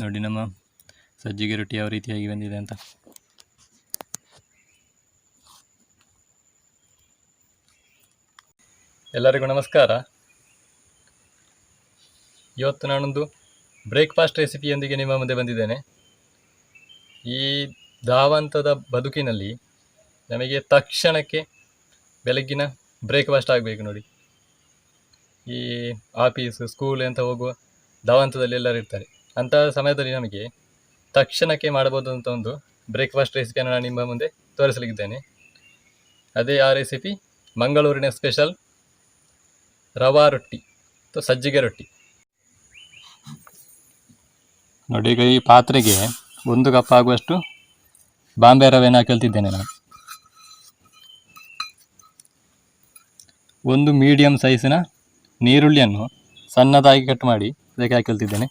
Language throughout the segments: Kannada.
ನೋಡಿ ನಮ್ಮ ಸಜ್ಜಿಗೆ ರೊಟ್ಟಿ ಯಾವ ರೀತಿಯಾಗಿ ಬಂದಿದೆ ಅಂತ. ಎಲ್ಲರಿಗೂ ನಮಸ್ಕಾರ. ಇವತ್ತು ನಾನೊಂದು ಬ್ರೇಕ್ಫಾಸ್ಟ್ ರೆಸಿಪಿಯೊಂದಿಗೆ ನಿಮ್ಮ ಮುಂದೆ ಬಂದಿದ್ದೇನೆ. ಈ ಧಾವಂತದ ಬದುಕಿನಲ್ಲಿ ನಮಗೆ ತಕ್ಷಣಕ್ಕೆ ಬೆಳಗ್ಗಿನ ಬ್ರೇಕ್ಫಾಸ್ಟ್ ಆಗಬೇಕು ನೋಡಿ. ಈ ಆಫೀಸ್ ಸ್ಕೂಲ್ ಅಂತ ಹೋಗುವ ಧಾವಂತದಲ್ಲಿ ಎಲ್ಲರೂ ಇರ್ತಾರೆ. ಅಂತಹ ಸಮಯದಲ್ಲಿ ನಮಗೆ ತಕ್ಷಣಕ್ಕೆ ಮಾಡಬಹುದು ಅಂತ ಒಂದು ಬ್ರೇಕ್ಫಾಸ್ಟ್ ರೆಸಿಪಿಯನ್ನು ನಾನು ನಿಮ್ಮ ಮುಂದೆ ತೋರಿಸಲಿದ್ದೇನೆ. ಅದೇ ಆ ರೆಸಿಪಿ ಮಂಗಳೂರಿನ ಸ್ಪೆಷಲ್ ರವಾ ರೊಟ್ಟಿ ಅಥವಾ ಸಜ್ಜಿಗೆ ರೊಟ್ಟಿ. ನೋಡಿ, ಈಗ ಈ ಪಾತ್ರೆಗೆ ಒಂದು ಕಪ್ ಆಗುವಷ್ಟು ಬಾಂಬೆ ರವೆನ ಹಾಕಲ್ತಿದ್ದೇನೆ ನಾನು. ಒಂದು ಮೀಡಿಯಂ ಸೈಜಿನ ನೀರುಳ್ಳಿಯನ್ನು ಸಣ್ಣದಾಗಿ ಕಟ್ ಮಾಡಿ ಅದಕ್ಕೆ ಹಾಕಲ್ತಿದ್ದೇನೆ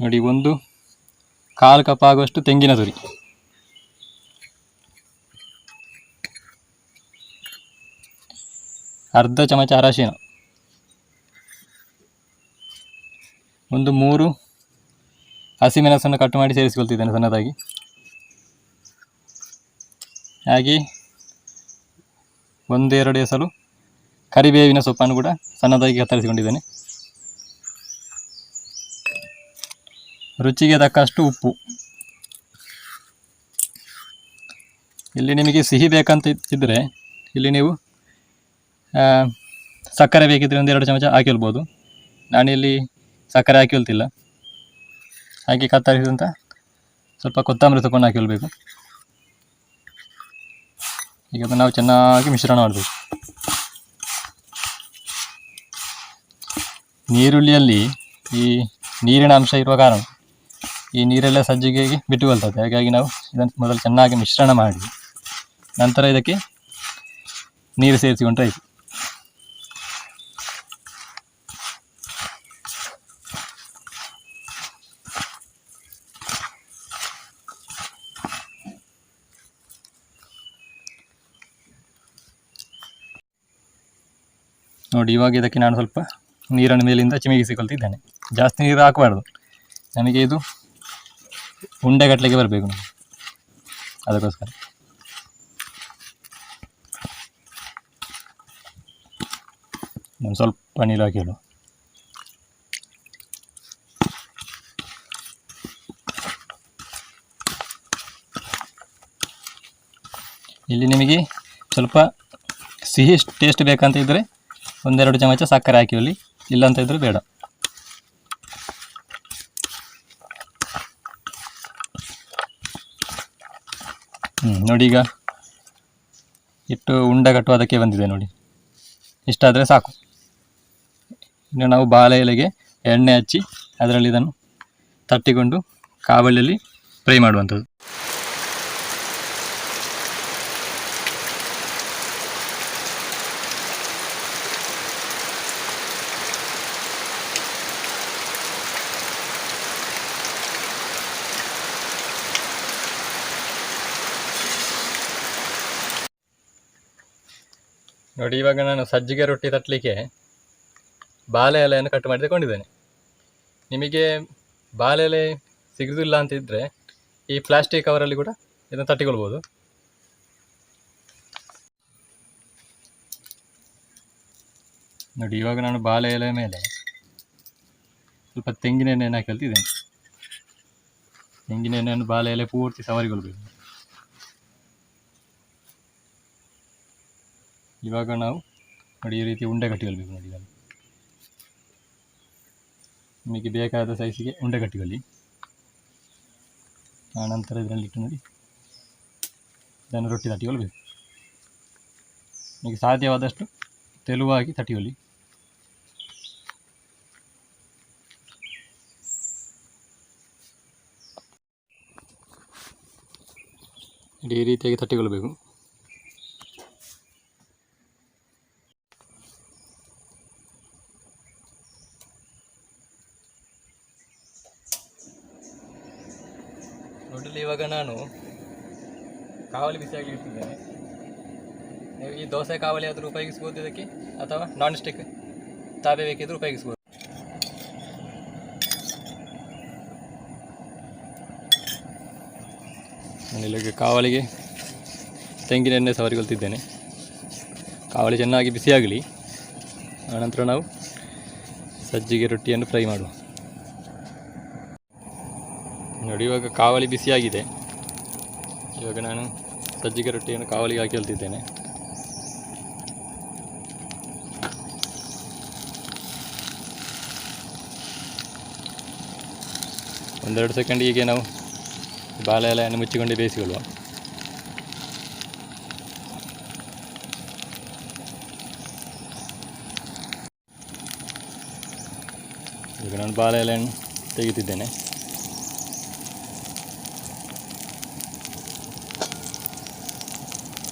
ನೋಡಿ, ಒಂದು ಕಾಲು ಕಪ್ ಆಗುವಷ್ಟು ತೆಂಗಿನ ತುರಿ. ಅರ್ಧ ಚಮಚ ಅರಶಿನ. ಒಂದು ಮೂರು ಹಸಿಮೆಣಸನ್ನು ಕಟ್ ಮಾಡಿ ಸೇರಿಸಿಕೊಳ್ತಿದ್ದೇನೆ ಸಣ್ಣದಾಗಿ. ಹಾಗೆ ಒಂದೆರಡು ಎಸಲು ಕರಿಬೇವಿನ ಸೊಪ್ಪನ್ನು ಕೂಡ ಸಣ್ಣದಾಗಿ ಕತ್ತರಿಸಿಕೊಂಡಿದ್ದೇನೆ. ರುಚಿಗೆ ತಕ್ಕಷ್ಟು ಉಪ್ಪು. ಇಲ್ಲಿ ನಿಮಗೆ ಸಿಹಿ ಬೇಕಂತ ಇದ್ದರೆ ಇಲ್ಲಿ ನೀವು ಸಕ್ಕರೆ ಬೇಕಿದ್ರೆ ಒಂದು ಎರಡು ಚಮಚ ಹಾಕಿಲ್ಬೋದು ನಾನಿಲ್ಲಿ ಸಕ್ಕರೆ ಹಾಕಿಲ್ತಿಲ್ಲ ಹಾಗೆ ಕತ್ತರಿಸಿದಂಥ ಸ್ವಲ್ಪ ಕೊತ್ತಂಬರಿ ಸೊಪ್ಪನ್ನು ಹಾಕಿಲ್ಬೇಕು ಈಗ ಅದನ್ನು ನಾವು ಚೆನ್ನಾಗಿ ಮಿಶ್ರಣ ಮಾಡಬೇಕು. ನೀರುಳ್ಳಿಯಲ್ಲಿ ಈ ನೀರಿನ ಅಂಶ ಇರುವ ಕಾರಣ ಈ ನೀರೆಲ್ಲ ಸಜ್ಜಿಗೆಗೆ ಬಿಟ್ಟುಕೊಳ್ತದೆ ಹಾಗಾಗಿ ನಾವು ಇದನ್ನು ಮೊದಲು ಚೆನ್ನಾಗಿ ಮಿಶ್ರಣ ಮಾಡಿ, ನಂತರ ಇದಕ್ಕೆ ನೀರು ಸೇರಿಸಿಕೊಂಡ್ರೆ ಆಯಿತು ನೋಡಿ, ಇವಾಗ ಇದಕ್ಕೆ ನಾನು ಸ್ವಲ್ಪ ನೀರನ್ನು ಮೇಲಿಂದ ಚಿಮಿಗಿಸಿಕೊಳ್ತಿದ್ದೇನೆ ಜಾಸ್ತಿ ನೀರು ಹಾಕಬಾರ್ದು. ನನಗೆ ಇದು ಉಂಡೆಗಟ್ಟಲೆಗೆ ಬರಬೇಕು ನಾವು. ಅದಕ್ಕೋಸ್ಕರ. ಒಂದು ಸ್ವಲ್ಪ ನೀರು ಹಾಕಿ ಇಲ್ಲಿ ನಿಮಗೆ ಸ್ವಲ್ಪ ಸಿಹಿ ಟೇಸ್ಟ್ ಬೇಕಂತ ಇದ್ದರೆ ಒಂದೆರಡು ಚಮಚ ಸಕ್ಕರೆ ಹಾಕಿ ಅಲ್ಲಿ ಇಲ್ಲಂತ ಇದ್ದರೆ ಬೇಡ. ನೋಡಿ ಈಗ. ಇಟ್ಟು ಉಂಡ ಕಟ್ಟುವ ಅದಕ್ಕೆ ಬಂದಿದೆ ನೋಡಿ. ಇಷ್ಟಾದರೆ ಸಾಕು. ಇನ್ನು ನಾವು ಬಾಳೆ ಎಲೆಗೆ ಎಣ್ಣೆ ಹಚ್ಚಿ ಅದರಲ್ಲಿ ಇದನ್ನು ತಟ್ಟಿಕೊಂಡು ಕಾವಲಿಯಲ್ಲಿ ಫ್ರೈ ಮಾಡುವಂಥದ್ದು. ನೋಡಿ, ಇವಾಗ ನಾನು ಸಜ್ಜಿಗೆ ರೊಟ್ಟಿ ತಟ್ಟಲಿಕ್ಕೆ ಬಾಳೆ ಎಲೆಯನ್ನು ಕಟ್ ಮಾಡಿ ತಗೊಂಡಿದ್ದೇನೆ. ನಿಮಗೆ ಬಾಳೆ ಎಲೆ ಸಿಗುದಿಲ್ಲ ಅಂತ ಇದ್ದರೆ ಈ ಪ್ಲಾಸ್ಟಿಕ್ ಕವರಲ್ಲಿ ಕೂಡ ಇದನ್ನು ತಟ್ಟಿಕೊಳ್ಬೋದು. ನೋಡಿ, ಇವಾಗ ನಾನು ಬಾಳೆ ಎಲೆ ಮೇಲೆ ಸ್ವಲ್ಪ ತೆಂಗಿನ ಎಣ್ಣೆಯನ್ನು ಹಾಕಿ ಕಲ್ತಿದ್ದೇನೆ. ತೆಂಗಿನ ಎಣ್ಣೆಯನ್ನು ಬಾಳೆ ಎಲೆ ಪೂರ್ತಿ ಸವರಿಕೊಳ್ಬೇಕು. ಇವಾಗ ನಾವು ನೋಡಿ ಈ ರೀತಿ ಉಂಡೆ ಕಟ್ಟಿಕೊಳ್ಬೇಕು ನೋಡಿ ಇದನ್ನು ನಿಮಗೆ ಬೇಕಾದ ಸೈಜಿಗೆ ಉಂಡೆ ಕಟ್ಟಿಕೊಳ್ಳಿ. ಆನಂತರ ಇದರಲ್ಲಿಟ್ಟು ನೋಡಿ. ಇದನ್ನು ರೊಟ್ಟಿ ತಟ್ಟಿಕೊಳ್ಬೇಕು. ನಿಮಗೆ ಸಾಧ್ಯವಾದಷ್ಟು ತೆಲುವಾಗಿ ತಟ್ಟಿಕೊಳ್ಳಿ. ಈ ರೀತಿಯಾಗಿ ತಟ್ಟಿಕೊಳ್ಬೇಕು ನೋಡಲಿ ಇವಾಗ ನಾನು ಕಾವಲಿ ಬಿಸಿಯಾಗಿ ಇಡ್ತಿದ್ದೇನೆ ನೀವು ಈ ದೋಸೆ ಕಾವಲಿ ಆದರೂ ಉಪಯೋಗಿಸ್ಬೋದು ಇದಕ್ಕೆ? ಅಥವಾ ನಾನ್ ಸ್ಟಿಕ್ ತಾವೇ ಬೇಕಿದ್ರೂ ಉಪಯೋಗಿಸ್ಬೋದು? ನಾನಿಲ್ಲಿಗೆ ಕಾವಲಿಗೆ ತೆಂಗಿನ ಎಣ್ಣೆ ಸವರಿಗೊಳ್ತಿದ್ದೇನೆ ಕಾವಲಿ ಚೆನ್ನಾಗಿ ಬಿಸಿಯಾಗಲಿ ಆನಂತರ ನಾವು ಸಜ್ಜಿಗೆ ರೊಟ್ಟಿಯನ್ನು ಫ್ರೈ ಮಾಡುವ. ನೋಡಿ, ಇವಾಗ ಕಾವಲಿ ಬಿಸಿಯಾಗಿದೆ. ಇವಾಗ ನಾನು ಸಜ್ಜಿಗೆ ರೊಟ್ಟಿಯನ್ನು ಕಾವಲಿಗೆ ಹಾಕಿ ಹೇಳ್ತಿದ್ದೇನೆ ಒಂದೆರಡು ಸೆಕೆಂಡ್ ಹೀಗೆ ನಾವು ಬಾಳೆ ಎಲೆಯನ್ನು ಮುಚ್ಚಿಕೊಂಡು ಬೇಯಿಸಿಕೊಳ್ಳುವ. ಈಗ ನಾನು ಬಾಳೆ ಎಲೆಯನ್ನು ತೆಗಿತಿದ್ದೇನೆ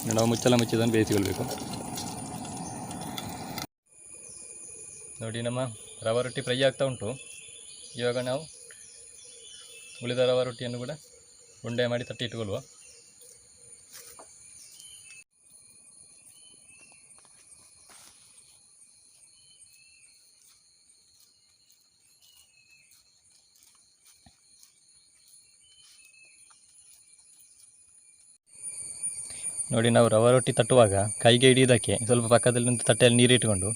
ನಾವು ಮುಚ್ಚಲ ಮುಚ್ಚಿದನ್ನು ಬೇಯಿಸಿಕೊಳ್ಬೇಕು. ನೋಡಿ ನಮ್ಮ ರವೆ ರೊಟ್ಟಿ ಫ್ರೈ ಆಗ್ತಾ ಉಂಟು. ಇವಾಗ ನಾವು ಉಳಿದ ರವೆ ರೊಟ್ಟಿಯನ್ನು ಕೂಡ ಉಂಡೆ ಮಾಡಿ ತಟ್ಟಿ ಇಟ್ಟುಕೊಳ್ಳುವ ನೋಡಿ ನಾವು ರವೆ ರೊಟ್ಟಿ ತಟ್ಟುವಾಗ ಕೈಗೆ ಹಿಡಿಯೋದಕ್ಕೆ ಸ್ವಲ್ಪ ಪಕ್ಕದಲ್ಲಿ ನಿಂತು ತಟ್ಟೆಯಲ್ಲಿ ನೀರು ಇಟ್ಟುಕೊಂಡು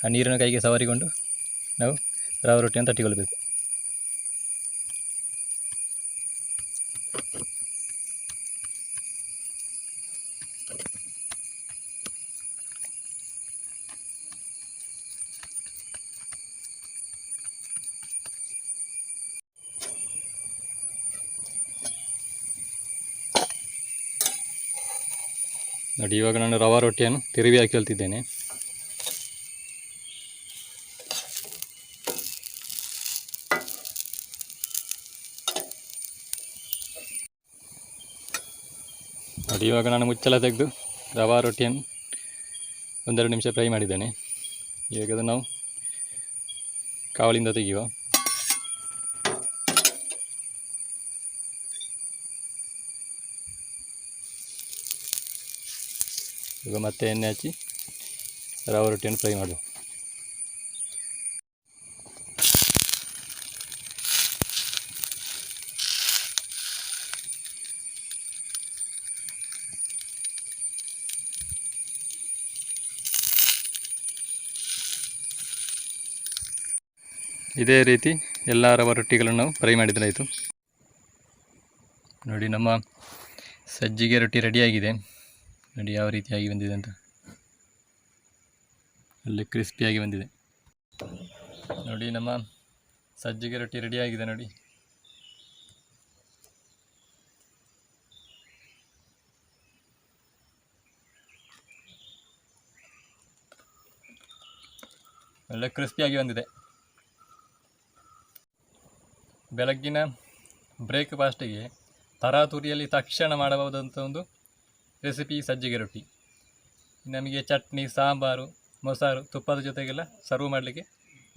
ಆ ನೀರನ್ನು ಕೈಗೆ ಸವರಿಕೊಂಡು ನಾವು ರವೆ ರೊಟ್ಟಿಯನ್ನು ತಟ್ಟಿಕೊಳ್ಬೇಕು ನೋಡಿ, ಇವಾಗ ನಾನು ರವಾ ರೊಟ್ಟಿಯನ್ನು ತಿರುವಿ ಹೇಳ್ತಿದ್ದೇನೆ. ನೋಡಿ, ಇವಾಗ ನಾನು ಮುಚ್ಚಳ ತೆಗೆದು ರವಾ ರೊಟ್ಟಿಯನ್ನು ಒಂದೆರಡು ನಿಮಿಷ ಫ್ರೈ ಮಾಡಿದ್ದೇನೆ. ಇವಾಗ ನಾವು ಕಾವಲಿಂದ ತೆಗೆಯುವ. ಈಗ ಮತ್ತೆ ಎಣ್ಣೆ ಹಚ್ಚಿ ರವ ರೊಟ್ಟಿಯನ್ನು ಫ್ರೈ ಮಾಡು ಇದೇ ರೀತಿ ಎಲ್ಲ ರವ ರೊಟ್ಟಿಗಳನ್ನು ನಾವು ಫ್ರೈ ಮಾಡಿದ್ರಾಯಿತು. ನೋಡಿ ನಮ್ಮ ಸಜ್ಜಿಗೆ ರೊಟ್ಟಿ ರೆಡಿಯಾಗಿದೆ ನೋಡಿ ಯಾವ ರೀತಿಯಾಗಿ ಬಂದಿದೆ ಅಂತ. ಒಳ್ಳೆ ಕ್ರಿಸ್ಪಿಯಾಗಿ ಬಂದಿದೆ. ನೋಡಿ ನಮ್ಮ ಸಜ್ಜಿಗೆ ರೊಟ್ಟಿ ರೆಡಿಯಾಗಿದೆ ನೋಡಿ. ಒಳ್ಳೆ ಕ್ರಿಸ್ಪಿಯಾಗಿ ಬಂದಿದೆ. ಬೆಳಗ್ಗಿನ ಬ್ರೇಕ್ಫಾಸ್ಟಿಗೆ ತರಾತುರಿಯಲ್ಲಿ ತಕ್ಷಣ ಮಾಡಬಹುದಂಥ ಒಂದು ರೆಸಿಪಿ ಸಜ್ಜಿಗೆ ರೊಟ್ಟಿ. ನಮಗೆ ಚಟ್ನಿ, ಸಾಂಬಾರು, ಮೊಸರು, ತುಪ್ಪದ ಜೊತೆಗೆಲ್ಲ ಸರ್ವ್ ಮಾಡಲಿಕ್ಕೆ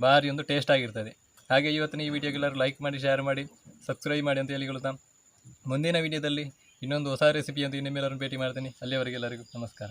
ಭಾರಿ ಒಂದು ಟೇಸ್ಟ್ ಆಗಿರ್ತದೆ. ಹಾಗೆ ಇವತ್ತಿನ ಈ ವಿಡಿಯೋಗೆಲ್ಲರೂ ಲೈಕ್ ಮಾಡಿ ಶೇರ್ ಮಾಡಿ ಸಬ್ಸ್ಕ್ರೈಬ್ ಮಾಡಿ ಅಂತ ಹೇಳಿಕೊಳ್ತಾ ಮುಂದಿನ ವಿಡಿಯೋದಲ್ಲಿ ಇನ್ನೊಂದು ಹೊಸ ರೆಸಿಪಿ ಅಂತ ನಿಮ್ಮೆಲ್ಲರನ್ನು ಭೇಟಿ ಮಾಡ್ತೀನಿ. ಅಲ್ಲಿಯವರೆಗೆಲ್ಲರಿಗೂ ನಮಸ್ಕಾರ.